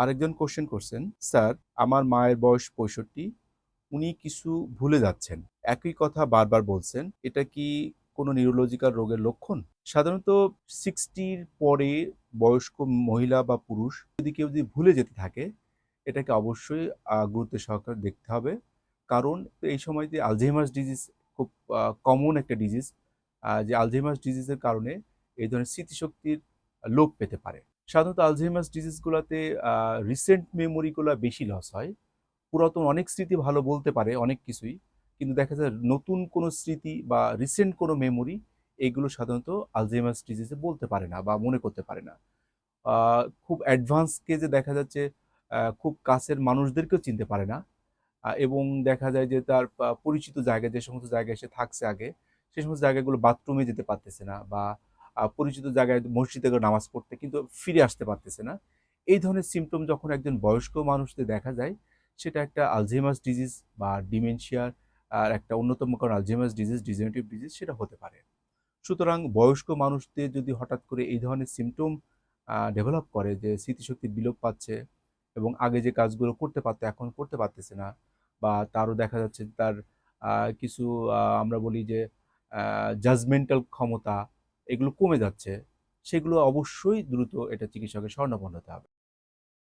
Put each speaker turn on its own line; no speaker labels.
আরেকজন কোশ্চেন করছেন, স্যার, আমার মায়ের বয়স পঁয়ষট্টি, উনি কিছু ভুলে যাচ্ছেন। একই কথা বারবার বলছেন, এটা কি কোনো নিউরোলজিক্যাল রোগের লক্ষণ? সাধারণত সিক্সটির পরে বয়স্ক মহিলা বা পুরুষ যদি কেউ যদি ভুলে যেতে থাকে, এটাকে অবশ্যই গুরুত্ব সহকারে দেখতে হবে। কারণ এই সময় যে আলঝেইমার্স ডিজিজ খুব কমন একটা ডিজিজ যে আলঝেইমার্স ডিজিজের কারণে এই ধরনের স্মৃতিশক্তির লোপ পেতে পারে। সাধারণত আলঝেইমার্স ডিজিজগুলোতে রিসেন্ট মেমোরিগুলো বেশি লস হয়। পুরাতন অনেক স্মৃতি ভালো বলতে পারে অনেক কিছুই, কিন্তু দেখা যায় নতুন কোনো স্মৃতি বা রিসেন্ট কোনো মেমোরি এগুলো সাধারণত আলজেমাস ডিজিজে বলতে পারে না বা মনে করতে পারে না। খুব অ্যাডভান্স কেজে দেখা যাচ্ছে খুব কাছের মানুষদেরকেও চিনতে পারে না। এবং দেখা যায় যে তার পরিচিত জায়গায় যে সমস্ত জায়গায় সে থাকছে আগে, সে সমস্ত জায়গাগুলো বাথরুমে যেতে পারতেছে না বা পরিচিত জায়গায় মসজিদে নামাজ পড়তে কিন্তু ফিরে আসতে পারতেছে না। এই ধরনের সিমটম যখন একজন বয়স্ক মানুষদের দেখা যায়, সেটা একটা আলঝেমাস ডিজিজ বা ডিমেনশিয়ার আর একটা অন্যতম কারণ আলঝেমাস ডিজিজ ডিজেনেটিভ ডিজিজ সেটা হতে পারে। সুতরাং বয়স্ক মানুষদের যদি হঠাৎ করে এই ধরনের সিমটম ডেভেলপ করে যে স্মৃতিশক্তি বিলোপ পাচ্ছে এবং আগে যে কাজগুলো করতে পারতো এখন করতে পারতেছে না বা তারও দেখা যাচ্ছে তার কিছু আমরা বলি যে জাজমেন্টাল ক্ষমতা এগুলো কমে যাচ্ছে সেগুলো অবশ্যই দ্রুত এটা চিকিৎসকের স্বর্ণপন্ন হতে হবে।